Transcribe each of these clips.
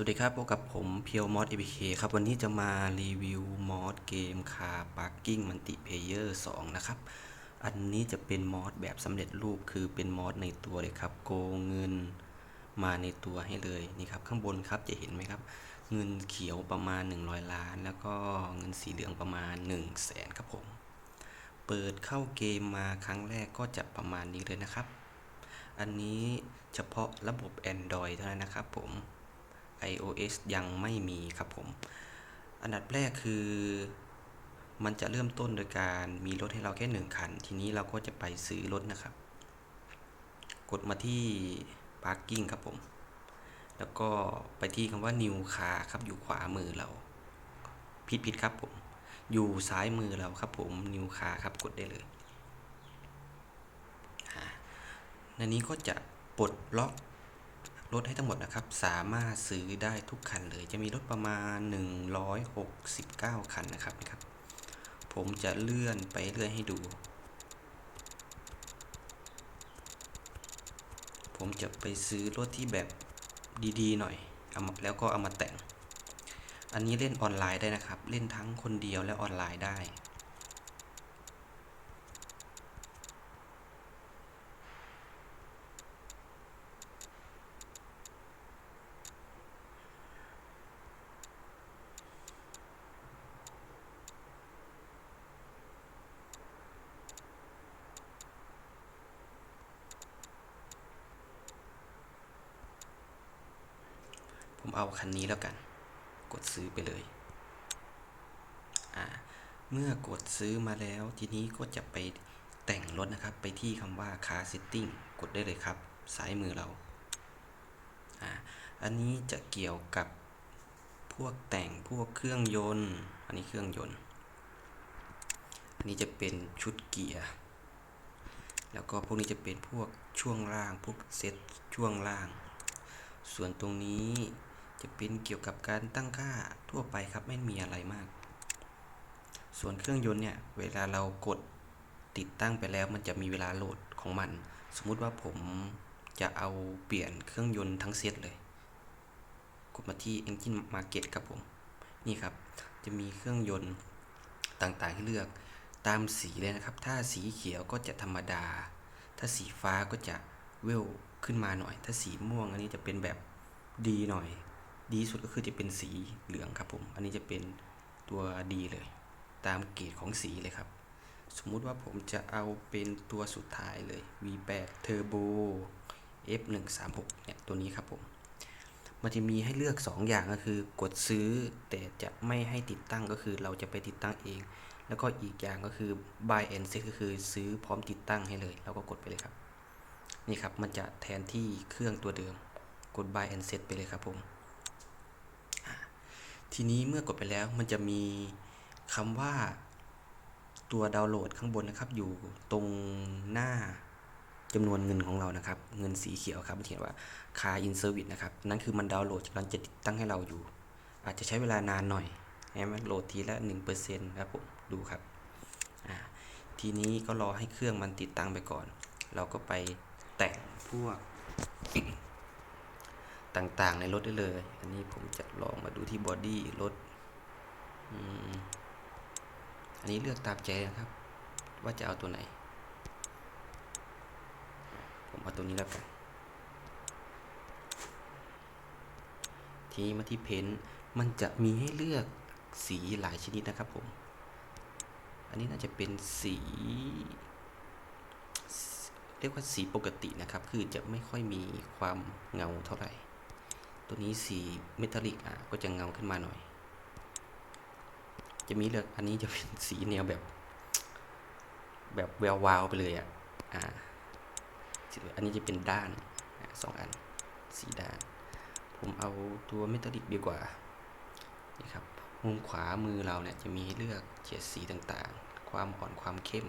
สวัสดีครับพบกับผมเพียวมอสเอ k เคครับ วันนี้จะมารีวิวมอสเกมคาร์พาร์กิ้งมัลติเพเยอร์2นะครับ อันนี้จะเป็นมอสแบบสำเร็จรูปคือเป็นมอสในตัวเลยครับ โกงเงินมาในตัวให้เลยนี่ครับ ข้างบนครับจะเห็นไหมครับ เงินเขียวประมาณ 100 ล้าน แล้วก็เงินสีเหลืองประมาณ 1 0 0 0 0แสนครับผม เปิดเข้าเกมมาครั้งแรกก็จะประมาณนี้เลยนะครับ อันนี้เฉพาะระบบ Android เท่านั้นนะครับผม iOS ยังไม่มีครับผม อันดับแรกคือ มันจะเริ่มต้นโดยการมีรถให้เราแค่หนึ่งคัน ทีนี้เราก็จะไปซื้อรถนะครับ กดมาที่ parking ครับผม แล้วก็ไปที่คำว่า new car ครับอยู่ขวามือเรา ผิดผิดครับผม อยู่ซ้ายมือเราครับผม new car ครับกดได้เลยอ่าในนี้ก็จะปลดล็อก รถให้ทั้งหมดนะครับ สามารถซื้อได้ทุกคันเลย จะมีรถประมาณ 169 คันนะครับนะครับ ผมจะเลื่อนไปเรื่อยให้ดู ผมจะไปซื้อรถที่แบบดีๆ หน่อยเอามาแล้วก็เอามาแต่ง อันนี้เล่นออนไลน์ได้นะครับ เล่นทั้งคนเดียวและออนไลน์ได้ เอาคันนี้แล้วกัน กดซื้อไปเลยอ่าเมื่อกดซื้อมาแล้วทีนี้ก็จะไปแต่งรถนะครับ ไปที่คำว่า car setting กดได้เลยครับซ้ายมือเราอ่าอันนี้จะเกี่ยวกับพวกแต่งพวกเครื่องยนต์ อันนี้เครื่องยนต์ อันนี้จะเป็นชุดเกียร์แล้วก็พวกนี้จะเป็นพวกช่วงล่างพวกเซตช่วงล่าง ส่วนตรงนี้ จะเป็นเกี่ยวกับการตั้งค่าทั่วไปครับไม่มีอะไรมาก ส่วนเครื่องยนต์เนี่ยเวลาเรากดติดตั้งไปแล้ว มันจะมีเวลาโหลดของมัน สมมุติว่าผมจะเอาเปลี่ยนเครื่องยนต์ทั้งเซตเลย กดมาที่ Engine Market ครับผม นี่ครับ จะมีเครื่องยนต์ต่างๆให้เลือกตามสีเลยนะครับ ถ้าสีเขียวก็จะธรรมดา ถ้าสีฟ้าก็จะเวลขึ้นมาหน่อย ถ้าสีม่วงอันนี้จะเป็นแบบดีหน่อย ดีสุดก็คือจะเป็นสีเหลืองครับผม อันนี้จะเป็นตัวดีเลย ตามเกรดของสีเลยครับ สมมุติว่าผมจะเอาเป็นตัวสุดท้ายเลย V8 Turbo F136 เนี่ยตัวนี้ครับผม มันจะมีให้เลือก 2 อย่างก็คือกดซื้อแต่จะไม่ให้ติดตั้งก็คือเราจะไปติดตั้งเอง แล้วก็อีกอย่างก็คือ buy and set ก็คือซื้อพร้อมติดตั้งให้เลยเราก็กดไปเลยครับ นี่ครับมันจะแทนที่เครื่องตัวเดิมกด buy and set ไปเลยครับผม ทีนี้เมื่อกดไปแล้วมันจะมีคำว่าตัวดาวน์โหลดข้างบนนะครับ อยู่ตรงหน้าจำนวนเงินของเรานะครับ เงินสีเขียวครับมันเขียนว่า car in service นะครับ นั่นคือมันดาวน์โหลดกำลังจะติดตั้งให้เราอยู่ อาจจะใช้เวลานานหน่อยให้มันโหลดทีละ1%ครับผมดูครับทีนี้ก็รอให้เครื่องมันติดตั้งไปก่อน เราก็ไปแต่งพวก ต่างๆ ในรถได้เลย อันนี้ผมจะลองมาดูที่บอดี้รถอ,อันนี้เลือกตามใจนะครับ ว่าจะเอาตัวไหน ผมเอาตัวนี้แล้วกัน ทีนี้มาที่เพ้นท์มันจะมีให้เลือกสีหลายชนิดนะครับผม อันนี้น่าจะเป็นสี เรียกว่าสีปกตินะครับ คือจะไม่ค่อยมีความเงาเท่าไหร่ ตัวนี้สีเมทัลลิกอะก็จะเงาขึ้นมาหน่อย จะมีเลือกอันนี้จะเป็นสีแนวแบบ แบบแวววาวไปเลยอะอ่าอันนี้จะเป็นด้านสองอันสีด้าน ผมเอาตัวเมทัลลิกดีกว่านี่ครับมุมขวามือเราเนี่ยจะมีให้เลือกเฉดสีต่างๆ ความอ่อนความเข้ม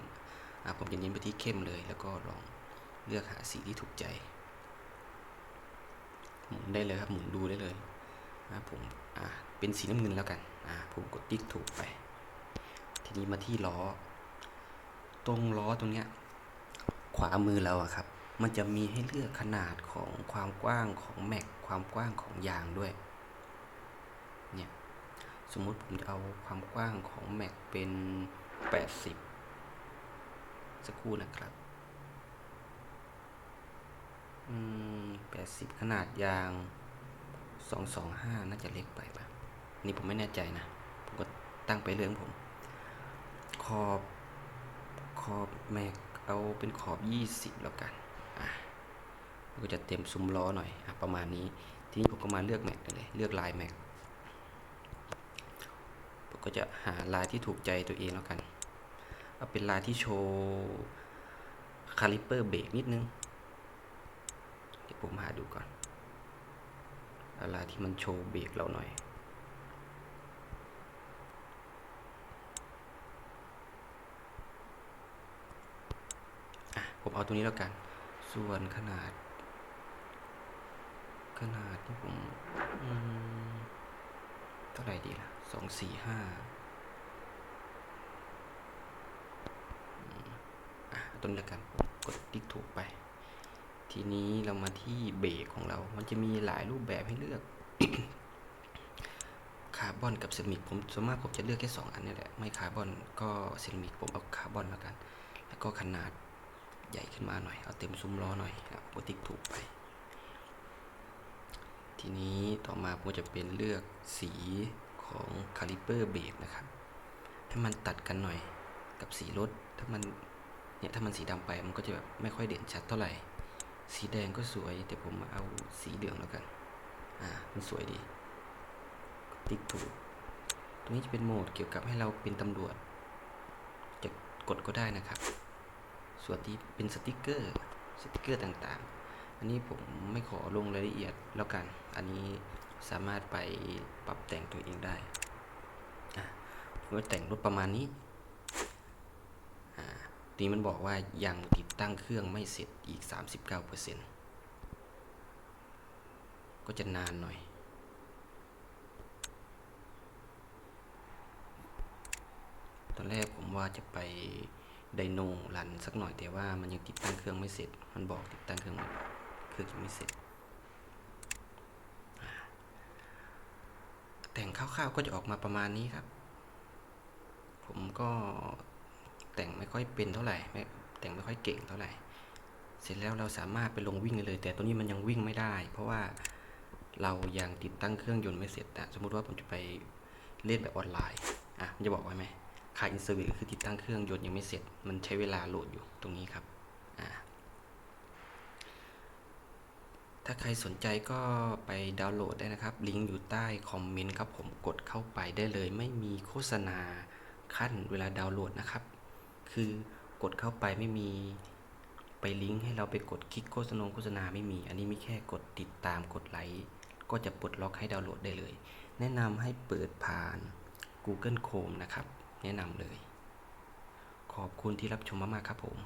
อะผมจะเน้นไปที่เข้มเลย แล้วก็ลองเลือกหาสีที่ถูกใจ ได้เลยครับหมุนดูได้เลยนะผมอ่าเป็นสีน้ำเงินแล้วกันอ่าผมกดติ๊กถูกไป ทีนี้มาที่ล้อ ตรงล้อตรงเนี้ยขวามือเราอะครับ มันจะมีให้เลือกขนาดของความกว้างของแม็กความกว้างของยางด้วยเนี่ยสมมุติผมจะเอาความกว้างของ Mac เป็น 80 สักครู่นะครับ อืม80ขนาดยาง225น่าจะเล็กไปปะนี่ผมไม่แน่ใจนะ ผมก็ตั้งไปเรื่องผม ขอบขอบแม็กเอาเป็นขอบ20แล้วกันอะก็จะเต็มซุ้มล้อหน่อยอะประมาณนี้ ทีนี้ผมก็มาเลือกแม็กเลย เลือกลายแม็กผมก็จะหาลายที่ถูกใจตัวเองแล้วกัน เอาเป็นลายที่โชว์คาลิเปอร์เบรกนิดนึง ผมหาดูก่อนเอาลาที่มันโชว์เบรกเราหน่อย ผมเอาตัวนี้แล้วกัน ส่วนขนาด ขนาดที่ผมเท่าไหร่ดีล่ะสองสี่ห้าอะเอาตัวนี้แล้วกันผมกดติ๊กถูกไป ทีนี้เรามาที่เบรกของเรา มันจะมีหลายรูปแบบให้เลือก คาร์บอนกับเซรามิก ผมส่วนมากผมจะเลือกแค่สองอันนี่แหละ ไม่คาร์บอนก็เซรามิก ผมเอาคาร์บอนแล้วกัน แล้วก็ขนาดใหญ่ขึ้นมาหน่อย เอาเต็มซุ้มล้อหน่อยแล้วก็ติ๊กถูกไป ทีนี้ต่อมาผมจะเป็นเลือกสีของคาลิเปอร์เบรกนะครับ ให้มันตัดกันหน่อยกับสีรถ ถ้ามันเนี่ยถ้ามันสีดำไปมันก็จะแบบไม่ค่อยเด่นชัดเท่าไหร่ สีแดงก็สวย แต่ผมมาเอาสีเหลืองแล้วกัน อ่า มันสวยดี ติ๊กถูก ตรงนี้จะเป็นโหมดเกี่ยวกับให้เราเป็นตำรวจ จะกดก็ได้นะครับ ส่วนที่เป็นสติกเกอร์ สติกเกอร์ต่างๆ อันนี้ผมไม่ขอลงรายละเอียดแล้วกัน อันนี้สามารถไปปรับแต่งตัวเองได้ อะผมก็แต่งรถประมาณนี้ นี้มันบอกว่ายังติดตั้งเครื่องไม่เสร็จอีก 39%ก็จะนานหน่อย ตอนแรกผมว่าจะไปไดโนรันสักหน่อยแต่ว่ามันยังติดตั้งเครื่องไม่เสร็จ มันบอกติดตั้งเครื่องเครื่องยังไม่เสร็จ แต่งคร่าวๆก็จะออกมาประมาณนี้ครับ ผมก็ แต่งไม่ค่อยเป็นเท่าไหร่ไม่แต่งไม่ค่อยเก่งเท่าไหร่ เสร็จแล้วเราสามารถไปลงวิ่งได้เลย แต่ตัวนี้มันยังวิ่งไม่ได้ เพราะว่าเรายังติดตั้งเครื่องยนต์ไม่เสร็จอะสมมุติว่าผมจะไปเล่นแบบออนไลน์อะมันจะบอกไว้ไหมคาอินเซอร์วิสคือติดตั้งเครื่องยนต์ยังไม่เสร็จ มันใช้เวลาโหลดอยู่ตรงนี้ครับอ่าถ้าใครสนใจก็ไปดาวน์โหลดได้นะครับ ลิงก์อยู่ใต้คอมเมนต์ครับผมกดเข้าไปได้เลย ไม่มีโฆษณาขั้นเวลาดาวน์โหลดนะครับ คือกดเข้าไปไม่มีไปลิงก์ให้เราไปกดคลิกโฆษณาโฆษณาไม่มี อันนี้มีแค่กดติดตามกดไลค์ก็จะปลดล็อกให้ดาวน์โหลดได้เลย แนะนำให้เปิดผ่าน Google Chrome นะครับ แนะนำเลย ขอบคุณที่รับชมมากๆครับผม